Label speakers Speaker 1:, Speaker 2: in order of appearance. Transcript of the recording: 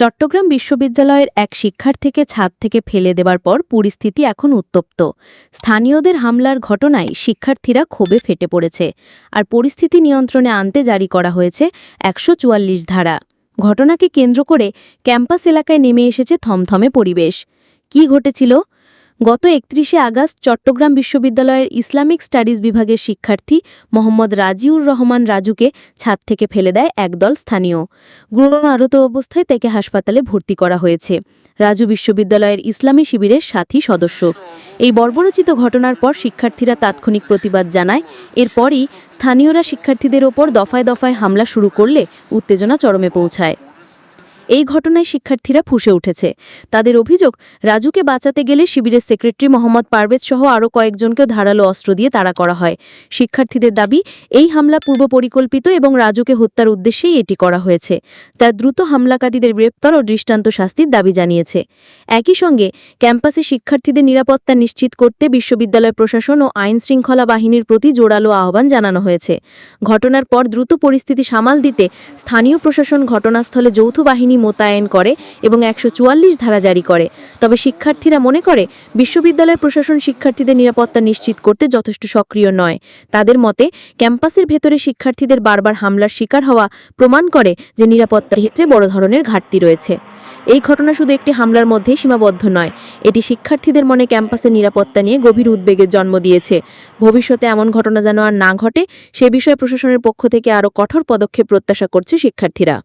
Speaker 1: চট্টগ্রাম বিশ্ববিদ্যালয়ের এক শিক্ষার্থীকে ছাদ থেকে ফেলে দেবার পর পরিস্থিতি এখন উত্তপ্ত স্থানীয়দের হামলার ঘটনায় শিক্ষার্থীরা ক্ষোভে ফেটে পড়েছে আর পরিস্থিতি নিয়ন্ত্রণে আনতে জারি করা হয়েছে একশো ধারা ঘটনাকে কেন্দ্র করে ক্যাম্পাস এলাকায় নেমে এসেছে থমথমে পরিবেশ কি ঘটেছিল গত একত্রিশে আগস্ট চট্টগ্রাম বিশ্ববিদ্যালয়ের ইসলামিক স্টাডিজ বিভাগের শিক্ষার্থী মোহাম্মদ রাজিউর রহমান রাজুকে ছাদ থেকে ফেলে দেয় একদল স্থানীয় গুরুতর আহত অবস্থায় তাকে হাসপাতালে ভর্তি করা হয়েছে রাজু বিশ্ববিদ্যালয়ের ইসলামী শিবিরের সাথী সদস্য এই বর্বরচিত ঘটনার পর শিক্ষার্থীরা তাৎক্ষণিক প্রতিবাদ জানায় এরপরই স্থানীয়রা শিক্ষার্থীদের ওপর দফায় দফায় হামলা শুরু করলে উত্তেজনা চরমে পৌঁছায় এই ঘটনায় শিক্ষার্থীরা ফুসে উঠেছে তাদের অভিযোগ রাজুকে বাঁচাতে গেলে শিবিরের সেক্রেটারি মোহাম্মদ পারভেজ সহ আরও কয়েকজনকে ধারালো অস্ত্র দিয়ে তাড়া করা হয় শিক্ষার্থীদের দাবি এই হামলা পূর্ব পরিকল্পিত এবং রাজুকে হত্যার উদ্দেশ্যেই এটি করা হয়েছে তার দ্রুত হামলাকারীদের গ্রেপ্তার ও দৃষ্টান্ত শাস্তির দাবি জানিয়েছে একই সঙ্গে ক্যাম্পাসে শিক্ষার্থীদের নিরাপত্তা নিশ্চিত করতে বিশ্ববিদ্যালয় প্রশাসন ও আইন শৃঙ্খলা বাহিনীর প্রতি জোরালো আহ্বান জানানো হয়েছে ঘটনার পর দ্রুত পরিস্থিতি সামাল দিতে স্থানীয় প্রশাসন ঘটনাস্থলে যৌথ বাহিনী মোতায়েন করে এবং একশো ধারা জারি করে তবে শিক্ষার্থীরা মনে করে বিশ্ববিদ্যালয় প্রশাসন শিক্ষার্থীদের নিরাপত্তা নিশ্চিত করতে যথেষ্ট সক্রিয় নয় তাদের মতে ক্যাম্পাসের ভেতরে শিক্ষার্থীদের বারবার হামলার শিকার হওয়া প্রমাণ করে যে নিরাপত্তা ক্ষেত্রে বড় ধরনের ঘাটতি রয়েছে এই ঘটনা শুধু একটি হামলার মধ্যেই সীমাবদ্ধ নয় এটি শিক্ষার্থীদের মনে ক্যাম্পাসের নিরাপত্তা নিয়ে গভীর উদ্বেগের জন্ম দিয়েছে ভবিষ্যতে এমন ঘটনা যেন আর না ঘটে সে বিষয়ে প্রশাসনের পক্ষ থেকে আরও কঠোর পদক্ষেপ প্রত্যাশা করছে শিক্ষার্থীরা